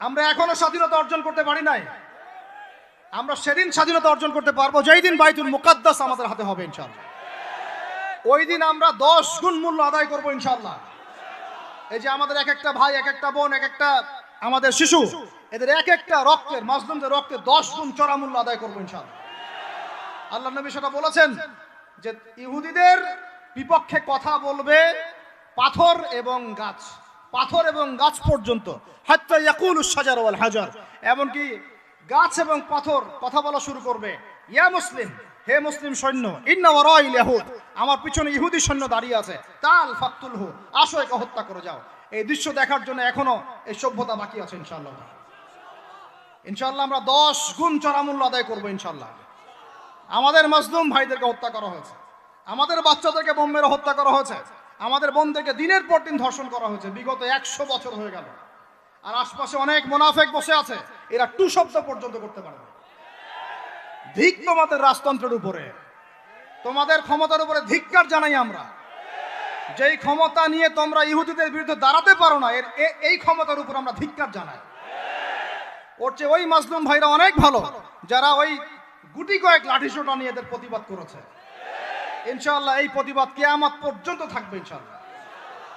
আমরা এখনও স্বাধীনতা অর্জন করতে পারি নাই। আমরা সেদিন স্বাধীনতা অর্জন করতে পারব, যেই দিন বাইতুল মুকাদ্দাস আমাদের হাতে হবে, ইনশাআল্লাহ। ওই দিন আমরা দশ গুণ মূল্য আদায় করব, ইনশাআল্লাহ। এই যে আমাদের এক একটা ভাই, এক একটা বোন, এক একটা আমাদের শিশু, এদের এক একটা রক্তের, মাজলুমদের রক্তে দশ গুণ চড়া মূল্য আদায় করব, ইনশাআল্লাহ। আল্লাহ নবী সেটা বলেছেন যে ইহুদিদের বিপক্ষে কথা বলবে পাথর এবং গাছ। পাথর এবং গাছ পর্যন্ত। হাজার। এমনকি গাছ এবং পাথর কথা বলা শুরু করবে। ইয়া মুসলিম, হে মুসলিম সৈন্য, ইন্না আমার পিছনে ইহুদি সৈন্য দাঁড়িয়ে আছে। তাল ফাকতুলহু আসো একে হত্যা করে যাও। এই দৃশ্য দেখার জন্য এখনও এই সভ্যতা বাকি আছে ইনশাআল্লাহ। ইনশাআল্লাহ আমরা দশ গুণ চড়া মূল্য আদায় করব ইনশাআল্লাহ। আমাদের মাজলুম ভাইদেরকে হত্যা করা হয়েছে। আমাদের বাচ্চাদেরকে বোম্বের হত্যা করা হয়েছে। আমাদের বোনদেরকে দিনের পর দিন ধর্ষণ করা হয়েছে। বিগত একশো বছর হয়ে গেল। আর আশপাশে অনেক মোনাফেক বসে আছে। এরা টু শব্দ পর্যন্ত করতে পারে না। ধিক তোমাদের রাজতন্ত্রের উপরে। তোমাদের ক্ষমতার উপরে ধিক্কার জানাই আমরা। যেই ক্ষমতা নিয়ে তোমরা ইহুদিদের বিরুদ্ধে দাঁড়াতে পারো না, এর এই ক্ষমতার উপর আমরা ধিক্কার জানাই। ওর চেয়ে ওই মাজলুম ভাইরা অনেক ভালো, যারা ওই গুটি কয়েক লাঠি সোটা নিয়ে এদের প্রতিবাদ করেছে। ইনশাআল্লাহ এই প্রতিবাদ কেয়ামত পর্যন্ত থাকবে ইনশাআল্লাহ।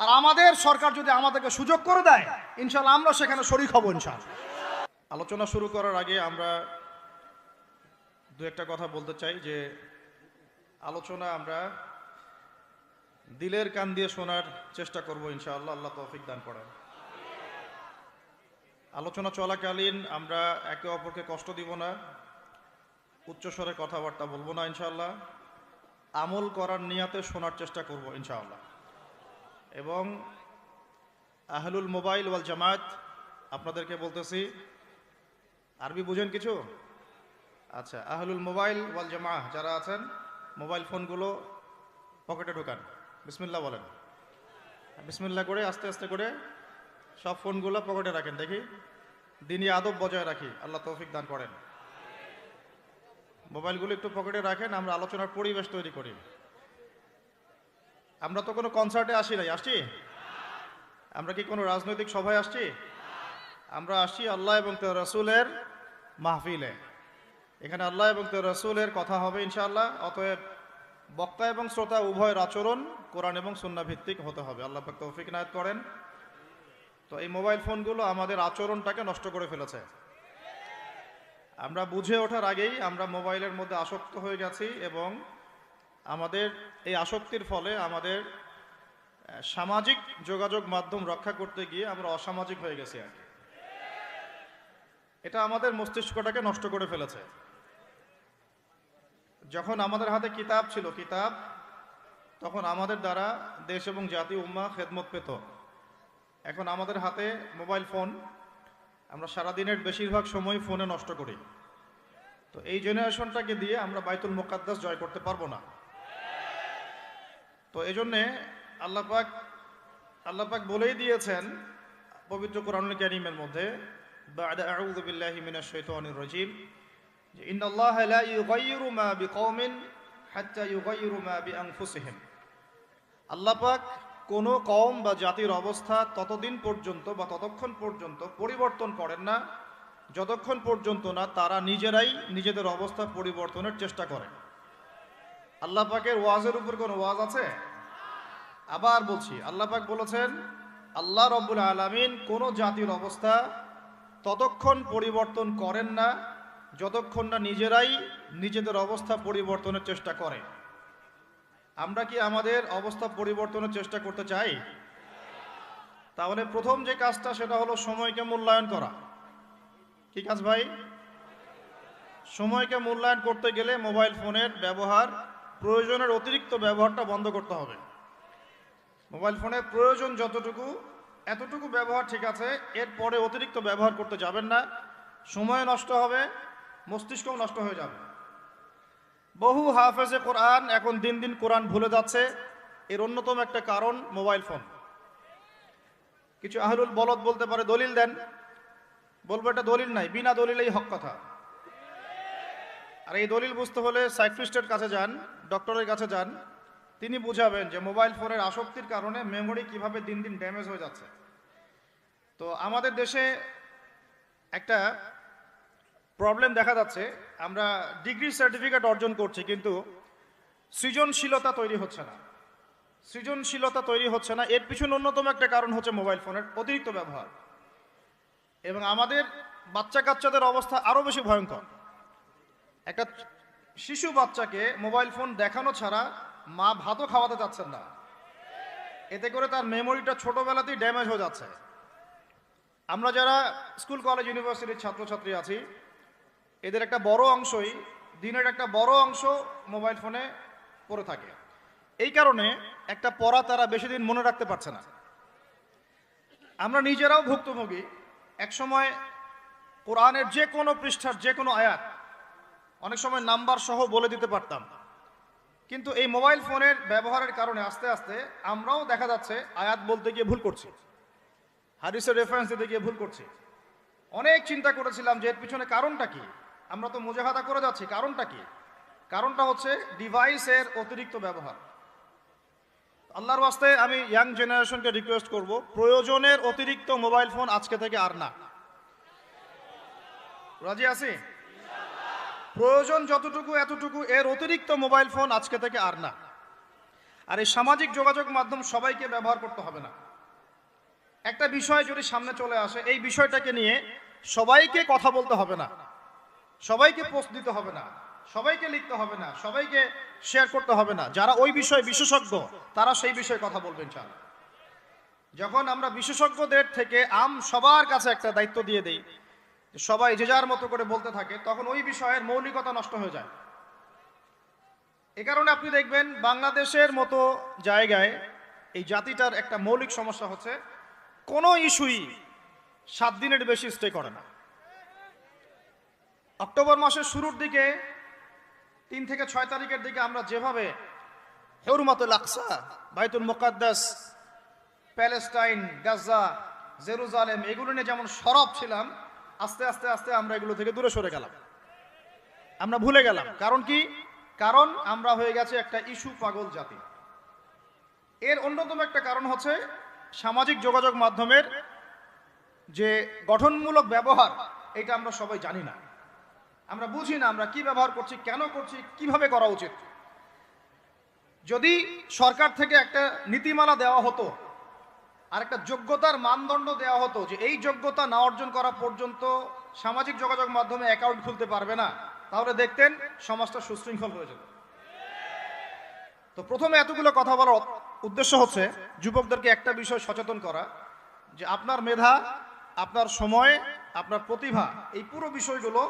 আর আমাদের সরকার যদি আমাদেরকে সুযোগ করে দেয়, ইনশাআল্লাহ আমরা সেখানে শরিক হব ইনশাআল্লাহ। আলোচনা শুরু করার আগে আমরা দু একটা কথা বলতে চাই যে, আলোচনা আমরা দিলের কান দিয়ে শোনার চেষ্টা করব ইনশাআল্লাহ, আল্লাহ তৌফিক দান করেন। আলোচনা চলাকালীন আমরা একে অপরকে কষ্ট দিব না, উচ্চস্বরে কথাবার্তা বলব না ইনশাআল্লাহ। আমল করার নিয়াতে শোনার চেষ্টা করব, ইনশাআল্লাহ। এবং আহলুল মোবাইল ওয়াল জামায়াত, আপনাদেরকে বলতেছি, আরবি বুঝেন কিছু? আচ্ছা আহলুল মোবাইল ওয়াল জামা যারা আছেন, মোবাইল ফোনগুলো পকেটে ঢোকান। বিসমিল্লাহ বলেন। বিসমিল্লাহ করে, আস্তে আস্তে করে সব ফোনগুলো পকেটে রাখেন। দেখি দিনই আদব বজায় রাখি। আল্লাহ তৌফিক দান করেন। মোবাইলগুলো একটু পকেটে রাখেন, আমরা আলোচনার পরিবেশ তৈরি করি। আমরা তো কোনো কনসার্টে আসি নাই, আসছি? আমরা কি কোনো রাজনৈতিক সভায় আসছি? আমরা আসছি আল্লাহ এবং তার রসুলের মাহফিলে। এখানে আল্লাহ এবং তার রসুলের কথা হবে ইনশাআল্লাহ, অতএব বক্তা এবং শ্রোতা উভয়ের আচরণ কোরআন এবং সুন্না ভিত্তিক হতে হবে। আল্লাহ তৌফিক নায়ত করেন। তো এই মোবাইল ফোনগুলো আমাদের আচরণটাকে নষ্ট করে ফেলেছে। আমরা বুঝে ওঠার আগেই আমরা মোবাইলের মধ্যে আসক্ত হয়ে গেছি এবং আমাদের এই আসক্তির ফলে আমাদের সামাজিক যোগাযোগ মাধ্যম রক্ষা করতে গিয়ে আমরা অসামাজিক হয়ে গেছি আর এটা আমাদের মস্তিষ্কটাকে নষ্ট করে ফেলেছে। যখন আমাদের হাতে কিতাব ছিল, কিতাব তখন আমাদের দ্বারা দেশ এবং জাতি, উম্মা, খেদমত পেত। এখন আমাদের হাতে মোবাইল ফোন আমরা সারাদিনের বেশিরভাগ সময় ফোনে নষ্ট করি। তো এই জেনারেশনটাকে দিয়ে আমরা বাইতুল মোকাদ্দাস জয় করতে পারব না। তো এই জন্যে আল্লাপাক আল্লাপাক বলেই দিয়েছেন পবিত্র কোরআন ক্যারিমের মধ্যে আল্লাপাক যে মা মা কোনো কম বা জাতির অবস্থা ততদিন পর্যন্ত বা ততক্ষণ পর্যন্ত পরিবর্তন করেন না। যতক্ষণ পর্যন্ত না তারা নিজেরাই নিজেদের অবস্থা পরিবর্তনের চেষ্টা করেন। আল্লাহ পাকের ওয়াজের উপর কোনো ওয়াজ আছে? আবার বলছি, আল্লাহ পাক বলেছেন, আল্লাহ রব্বুল আলামিন কোনো জাতির অবস্থা ততক্ষণ পরিবর্তন করেন না, যতক্ষণ না নিজেরাই নিজেদের অবস্থা পরিবর্তনের চেষ্টা করে আমরা কি আমাদের অবস্থা পরিবর্তনের চেষ্টা করতে চাই? তাহলে প্রথম যে কাজটা সেটা হলো সময়কে মূল্যায়ন করা। কি কাজ ভাই? সময়কে মূল্যায়ন করতে গেলে মোবাইল ফোনের ব্যবহার, প্রয়োজনের অতিরিক্ত ব্যবহারটা বন্ধ করতে হবে। মোবাইল ফোনের প্রয়োজন যতটুকু, এতটুকু ব্যবহার ঠিক আছে এরপরে অতিরিক্ত ব্যবহার করতে যাবেন না। সময় নষ্ট হবে, মস্তিষ্কও নষ্ট হয়ে যাবে। বহু হাফেজে কোরআন এখন দিন দিন কোরআন ভুলে যাচ্ছে। এর অন্যতম একটা কারণ মোবাইল ফোন। কিছু আহলুল বলদ বলতে পারে, দলিল দেন। বলব, এটা দলিল নাই, বিনা দলিলেই হক কথা। আর এই দলিল বুঝতে হলে সাইক্রিস্টের কাছে যান, ডক্টরের কাছে যান। তিনি বুঝাবেন যে মোবাইল ফোনের আসক্তির কারণে মেমোরি কীভাবে দিন দিন ড্যামেজ হয়ে যাচ্ছে। তো আমাদের দেশে একটা প্রবলেম দেখা যাচ্ছে। আমরা ডিগ্রি সার্টিফিকেট অর্জন করছি, কিন্তু সৃজনশীলতা তৈরি হচ্ছে না। সৃজনশীলতা তৈরি হচ্ছে না। এর পিছনে অন্যতম একটা কারণ হচ্ছে মোবাইল ফোনের অতিরিক্ত ব্যবহার। এবং আমাদের বাচ্চা কাচ্চাদের অবস্থা আরও বেশি ভয়ঙ্কর। একটা শিশু বাচ্চাকে মোবাইল ফোন দেখানো ছাড়া মা ভাতও খাওয়াতে চাচ্ছেন না। এতে করে তার মেমোরিটা ছোটবেলাতেই ড্যামেজ হয়ে যাচ্ছে। আমরা যারা স্কুল, কলেজ, ইউনিভার্সিটির ছাত্রছাত্রী আছি এদের একটা বড় অংশই দিনের একটা বড় অংশ মোবাইল ফোনে পড়ে থাকে। এই কারণে একটা পড়া তারা বেশি দিন মনে রাখতে পারছে না। আমরা নিজেরাও ভুক্তভোগী। একসময় কোরআনের যে কোনো পৃষ্ঠার যে কোনো আয়াত অনেক সময় নাম্বার সহ বলে দিতে পারতাম। কিন্তু এই মোবাইল ফোনের ব্যবহারের কারণে আস্তে আস্তে আমরাও দেখা যাচ্ছে আয়াত বলতে গিয়ে ভুল করছি। হাদিসের রেফারেন্স দিতে গিয়ে ভুল করছি। অনেক চিন্তা করেছিলাম যে এর পিছনে কারণটা কি? আমরা তো মোজাহাদা করে যাচ্ছি, কারণটা কি? কারণটা হচ্ছে ডিভাইসের অতিরিক্ত ব্যবহার। আল্লাহর ওয়াস্তে আমি ইয়াং জেনারেশনকে রিকোয়েস্ট করব, প্রয়োজনের অতিরিক্ত মোবাইল ফোন আজকে থেকে আর না। রাজি আছি? প্রয়োজন যতটুকু এতটুকু, এর অতিরিক্ত মোবাইল ফোন আজকে থেকে আর না। আর এই সামাজিক যোগাযোগ মাধ্যম সবাইকে ব্যবহার করতে হবে না। একটা বিষয় যদি সামনে চলে আসে, এই বিষয়টাকে নিয়ে সবাইকে কথা বলতে হবে না। সবাইকে পোস্ট দিতে হবে না, সবাইকে লিখতে হবে না, সবাইকে শেয়ার করতে হবে না। যারা ওই বিষয়ে বিশেষজ্ঞ, তারা সেই বিষয়ে কথা বলবেন চান যখন আমরা বিশেষজ্ঞদের থেকে আম সবার কাছে একটা দায়িত্ব দিয়ে দেই, সবাই যে যার মতো করে বলতে থাকে, তখন ওই বিষয়ের মৌলিকতা নষ্ট হয়ে যায়। এ কারণে আপনি দেখবেন বাংলাদেশের মতো জায়গায় এই জাতিটার একটা মৌলিক সমস্যা হচ্ছে, কোনো ইস্যুই সাত দিনের বেশি স্টে করে না। অক্টোবর মাসের শুরুর দিকে, তিন থেকে ছয় তারিখের দিকে আমরা যেভাবে হেউরমাতুল আকসা, বাইতুল মোকাদ্দাস, প্যালেস্টাইন, গাজা, জেরুজালেম, এগুলো নিয়ে যেমন সরব ছিলাম, আস্তে আস্তে আস্তে আমরা এগুলো থেকে দূরে সরে গেলাম। আমরা ভুলে গেলাম। কারণ কি? কারণ আমরা হয়ে গেছে একটা ইস্যু পাগল জাতি। এর অন্যতম একটা কারণ হচ্ছে সামাজিক যোগাযোগ মাধ্যমের যে গঠনমূলক ব্যবহার, এটা আমরা সবাই জানি না। আমরা বুঝি না, আমরা কি ব্যবহার করছি, কেন করছি, কীভাবে করা উচিত? যদি সরকার থেকে একটা নীতিমালা দেওয়া হতো, আর একটা যোগ্যতার মানদণ্ড দেওয়া হতো যে এই যোগ্যতা না অর্জন করা পর্যন্ত সামাজিক যোগাযোগ মাধ্যমে অ্যাকাউন্ট খুলতে পারবে না, তাহলে দেখতেন সমাজটা সুশৃঙ্খল হয়ে যেত তো প্রথমে এতগুলো কথা বলার উদ্দেশ্য হচ্ছে যুবকদেরকে একটা বিষয় সচেতন করা, যে আপনার মেধা, আপনার সময়, আপনার প্রতিভা, এই পুরো বিষয়গুলো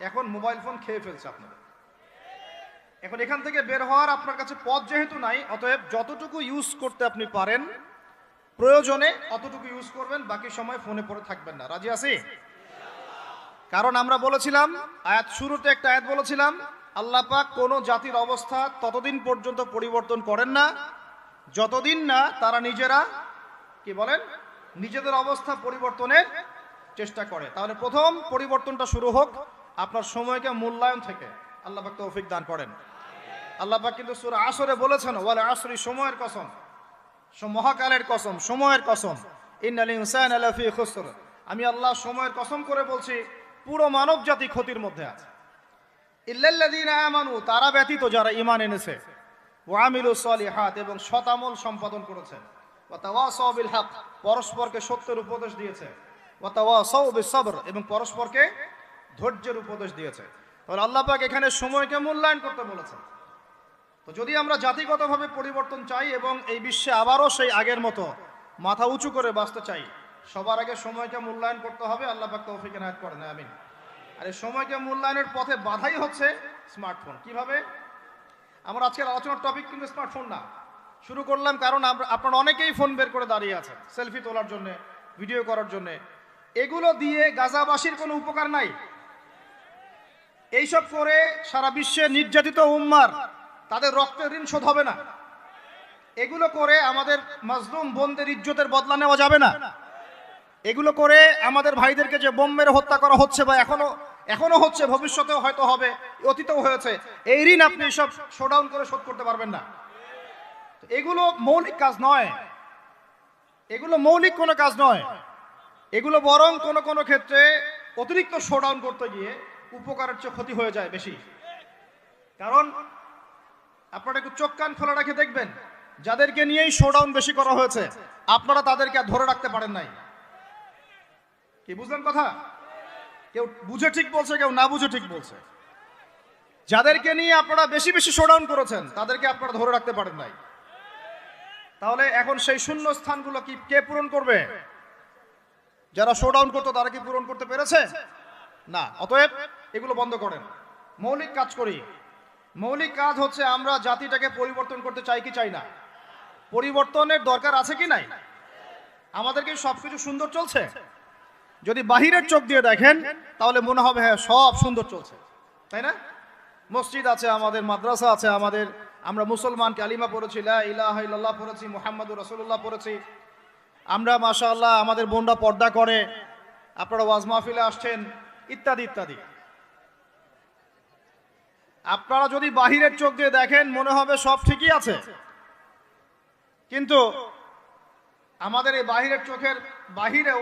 এখন মোবাইল ফোন খেয়ে ফেলছে আপনাদের এখন এখান থেকে বের হওয়ার আপনার কাছে পথ যেহেতু নাই, অতএব যতটুকু ইউজ করতে আপনি পারেন, প্রয়োজনে অতটুকু ইউজ করবেন, বাকি সময় ফোনে পড়ে থাকবেন না। রাজি আছি? কারণ আমরা বলেছিলাম, আয়াত শুরুতে একটা আয়াত বলেছিলাম, আল্লাহ পাক কোনো জাতির অবস্থা ততদিন পর্যন্ত পরিবর্তন করেন না। যতদিন না তারা নিজেরা, কি বলেন, নিজেদের অবস্থা পরিবর্তনের চেষ্টা করে। তাহলে প্রথম পরিবর্তনটা শুরু হোক। আপনার সময়কে মূল্যায়ন থেকে আল্লাহ পাক তৌফিক দান করেন। আল্লাহ পাক কিন্তু সুরা আসরে বলেছেন, ওয়ালে আসরি সময়ের কসম মহাকালের কসম, সময়ের কসম। ইনসান আলাফি খুসর। আমি আল্লাহ সময়ের কসম করে বলছি, পুরো মানব জাতি ক্ষতির মধ্যে আছে। ইল্লাল্লাযীনা আমানু, তারা ব্যতীত যারা ঈমান এনেছে, ওয়া আমিলু সলিহাত, এবং শতামল সম্পাদন করেছে ওয়া তাওয়াসাউ বিল হক, পরস্পরকে সত্যের উপদেশ দিয়েছে। ওয়া তাওয়াসাউ বিস সবর এবং পরস্পরকে ধৈর্যের উপদেশ দিয়েছে। তাহলে আল্লাহ পাক এখানে সময়কে মূল্যায়ন করতে বলেছেন। তো যদি আমরা জাতিগতভাবে পরিবর্তন চাই এবং এই বিশ্বে আবারও সেই আগের মতো মাথা উঁচু করে বাঁচতে চাই, সবার আগে সময়কে মূল্যায়ন করতে হবে, আল্লাহ পাক তৌফিক এনায়েত করেন, আমিন। আর এই সময়কে মূল্যায়নের পথে বাধাই হচ্ছে স্মার্টফোন। কীভাবে? আমার আজকের আলোচনার টপিক কিন্তু স্মার্টফোন না। শুরু করলাম কারণ আপনারা অনেকেই ফোন বের করে দাঁড়িয়ে আছেন, সেলফি তোলার জন্য, ভিডিও করার জন্য। এগুলো দিয়ে গাজাবাসীর কোনো উপকার নাই। এইসব করে সারা বিশ্বে নির্যাতিত উম্মার, তাদের রক্তের ঋণ শোধ হবে না। এগুলো করে আমাদের মাজলুম বোনদের ইজ্জতের বদলা নেওয়া যাবে না। এগুলো করে আমাদের ভাইদেরকে যে বোম মেরে হত্যা করা হচ্ছে বা এখনও এখনও হচ্ছে, ভবিষ্যতেও হয়তো হবে, অতীতেও হয়েছে, এই ঋণ আপনি সব শোডাউন করে শোধ করতে পারবেন না। এগুলো মৌলিক কাজ নয়। এগুলো মৌলিক কোনো কাজ নয়। এগুলো বরং কোনো কোনো ক্ষেত্রে অতিরিক্ত শোডাউন করতে গিয়ে উপকারের চেয়ে ক্ষতি হয়ে যায় বেশি। কারণ, আপনারা একটু চোখ কান খোলা রাখে দেখবেন, যাদেরকে নিয়েই শোডাউন বেশি করা হয়েছে, আপনারা তাদেরকে আর ধরে রাখতে পারেন নাই। কি, বুঝলেন কথা? কেউ বুঝে ঠিক বলছে, কেউ না বুঝে ঠিক বলছে। যাদেরকে নিয়ে আপনারা বেশি বেশি শোডাউন করেছেন, তাদেরকে আপনারা ধরে রাখতে পারেন নাই। তাহলে এখন সেই শূন্য স্থানগুলো কি, কে পূরণ করবে? যারা শোডাউন করতো, তারা কি পূরণ করতে পেরেছে? না, অতএব এগুলো বন্ধ করেন। মৌলিক কাজ করি। মৌলিক কাজ হচ্ছে আমরা জাতিটাকে পরিবর্তন করতে চাই কি চাই না? পরিবর্তনের দরকার আছে কি নাই? আমাদেরকে সবকিছু সুন্দর চলছে? যদি বাহিরের চোখ দিয়ে দেখেন, তাহলে মনে হবে হ্যাঁ সব সুন্দর চলছে। তাই না? মসজিদ আছে আমাদের, মাদ্রাসা আছে আমাদের, আমরা মুসলমান কালিমা পড়েছি ইলাহা পড়েছি, মুহাম্মাদুর রসুল্লাহ পড়েছি। আমরা মাশাআল্লাহ আমাদের বোনরা পর্দা করে। আপনারা ওয়াজ মাহফিলে আসছেন ইত্যাদি ইত্যাদি। আপনারা যদি বাহিরের চোখ দিয়ে দেখেন, মনে হবে সব ঠিকই আছে। কিন্তু আমাদের এই বাহিরের চোখের বাহিরেও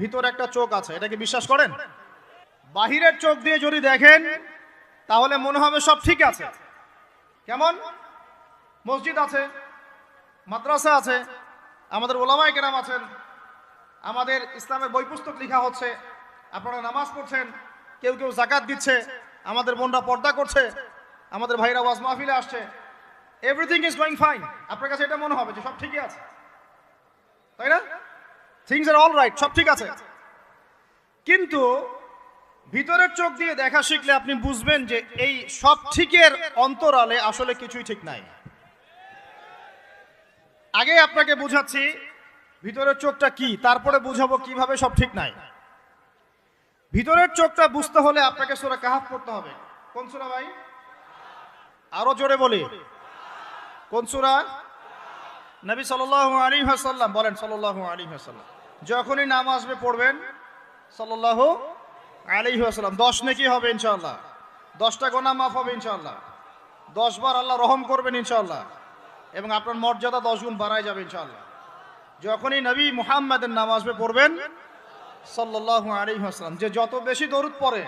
ভিতরে একটা চোখ আছে। এটাকে বিশ্বাস করেন? বাহিরের চোখ দিয়ে যদি দেখেন, তাহলে মনে হবে সব ঠিক আছে। কেমন? মসজিদ আছে, মাদ্রাসা আছে, আমাদের ওলামায় কেরাম আছেন, আমাদের ইসলামের বই পুস্তক লেখা হচ্ছে আপনারা নামাজ পড়ছেন, কেউ কেউ জাকাত দিচ্ছে, আমাদের বোনরা পর্দা করছে, আমাদের ভাইরা ওয়াজ মাহফিলে আসছে এভরিথিং ইজ গোয়িং ফাইন আপনার কাছে এটা মনে হবে যে সব ঠিকই আছে। তাই না? থিংস আর অল রাইট সব ঠিক আছে। কিন্তু ভিতরের চোখ দিয়ে দেখা শিখলে আপনি বুঝবেন যে এই সব ঠিকের অন্তরালে আসলে কিছুই ঠিক নাই। আগে আপনাকে বুঝাচ্ছি, ভিতরের চোখটা কি, তারপরে বুঝাবো কীভাবে সব ঠিক নাই। ভিতরের চোখটা বুঝতে হলে আপনাকে সোরা কাহাফ পড়তে হবে। কোন সুরা ভাই? আরও জোরে বলি। কোন সুরা? নবী সাল্লাল্লাহু আলাইহি ওয়াসাল্লাম বলেন, সাল্লাল্লাহু আলাইহি ওয়াসাল্লাম। যখনই নাম আসবে পড়বেন, সাল্লাল্লাহু আলাইহি ওয়াসাল্লাম। 10 নেকি হবে ইনশাল্লাহ দশটা গোনা মাফ হবে ইনশাল্লাহ 10 বার আল্লাহ রহম করবেন ইনশাল্লাহ এবং আপনার মর্যাদা 10 গুণ বাড়ায় যাবে ইনশাল্লাহ যখনই নবী মুহাম্মাদের নাম আসবে পড়বেন সাল্লাল্লাহু আলাইহি ওয়াসাল্লাম, যে যত বেশি দরুদ পড়ে,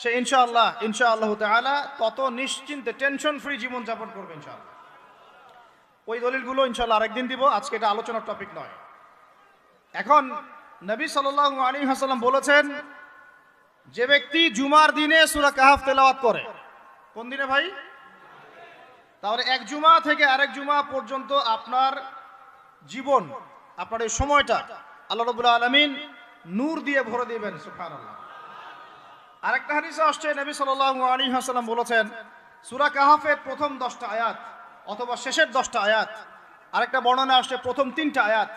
সে ইনশাআল্লাহ ইনশাআল্লাহ তাআলা তত নিশ্চিন্তে টেনশন ফ্রি জীবন যাপন করবে ইনশাআল্লাহ। ওই দলিলগুলো ইনশাআল্লাহ আরেকদিন দিব, আজকে এটা আলোচনার টপিক নয়। এখন নবী সাল্লাল্লাহু আলাইহি ওয়াসাল্লাম বলেছেন, যে ব্যক্তি জুমার দিনে সুরা কাহাফ তেলাওয়াত করে, কোন দিনে ভাই? তাহলে এক জুমা থেকে আরেক জুমা পর্যন্ত আপনার জীবন, আপনার এই সময়টা আল্লাহ রবুল্লা আলমিন নূর দিয়ে ভরে দিবেন সুফান আরেকটা হাদিসে আসছে, নবী সাল্লাল্লাহু আলাইহি বলেছেন, সূরা কাহাফের প্রথম 10টা আয়াত অথবা শেষের 10টা আয়াত, আরেকটা বর্ণনা আসছে, প্রথম তিনটা আয়াত।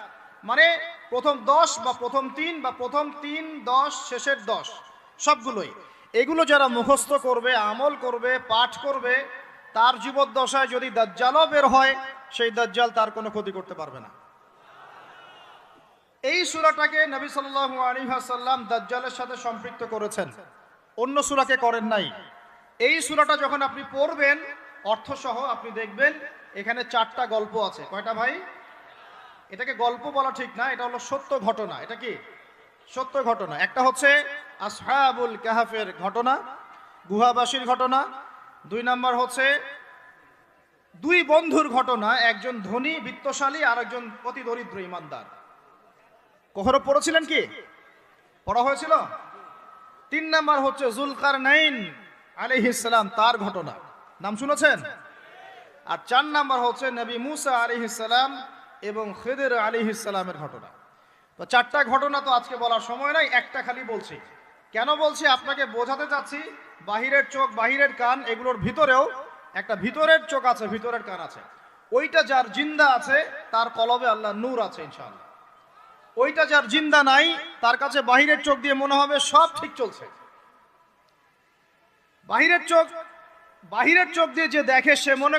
মানে প্রথম 10 বা প্রথম 3 বা প্রথম 3 10 শেষের 10 সবগুলোই। এগুলো যারা মুখস্থ করবে, আমল করবে, পাঠ করবে, তার জীবদ্দশায় যদি দাজ্জালও বের হয়, সেই দাজ্জাল তার কোনো ক্ষতি করতে পারবে না। এই সূরাটাকে নবী সাল্লাল্লাহু আলাইহি ওয়াসাল্লাম দাজ্জালের সাথে সম্পৃক্ত করেছেন। অন্য সূরাকে করেন নাই। এই সূরাটা যখন আপনি পড়বেন, অর্থসহ আপনি দেখবেন, এখানে চারটা গল্প আছে। কয়টা ভাই? এটাকে গল্প বলা ঠিক না, এটা হলো সত্য ঘটনা। এটা কি? সত্য ঘটনা। একটা হচ্ছে আসহাবুল কাহাফের ঘটনা, গুহাবাসীর ঘটনা। দুই নাম্বার হচ্ছে দুই বন্ধুর ঘটনা, একজন ধনী, বিত্তশালী আর একজন অতি দরিদ্র, ইমানদার। কখনো পড়েছিলেন কি? পড়া হয়েছিল? তিন নাম্বার হচ্ছে জুলকার নাইন আলিহিসাল্লাম তার ঘটনা। নাম শুনেছেন? আর চার নাম্বার হচ্ছে নবী মুসা আলিহিসাল্লাম এবং খেদের আলিহিসাল্লামের ঘটনা। তো চারটা ঘটনা তো আজকে বলার সময় নাই, একটা খালি বলছি। কেন বলছি? আপনাকে বোঝাতে চাচ্ছি, বাহিরের চোখ, বাহিরের কান, এগুলোর ভিতরেও একটা ভিতরের চোখ আছে, ভিতরের কান আছে। ওইটা যার জিন্দা আছে, তার কলবে আল্লাহ নূর আছে, ইনশাআল্লাহ। ওইটা যার জিন্দা নাই, তার কাছে বাহিরের চোখ দিয়ে মনে হবে সব ঠিক চলছে। বাহিরের চোখ বাহিরের চোখ দিয়ে যে দেখে সে মনে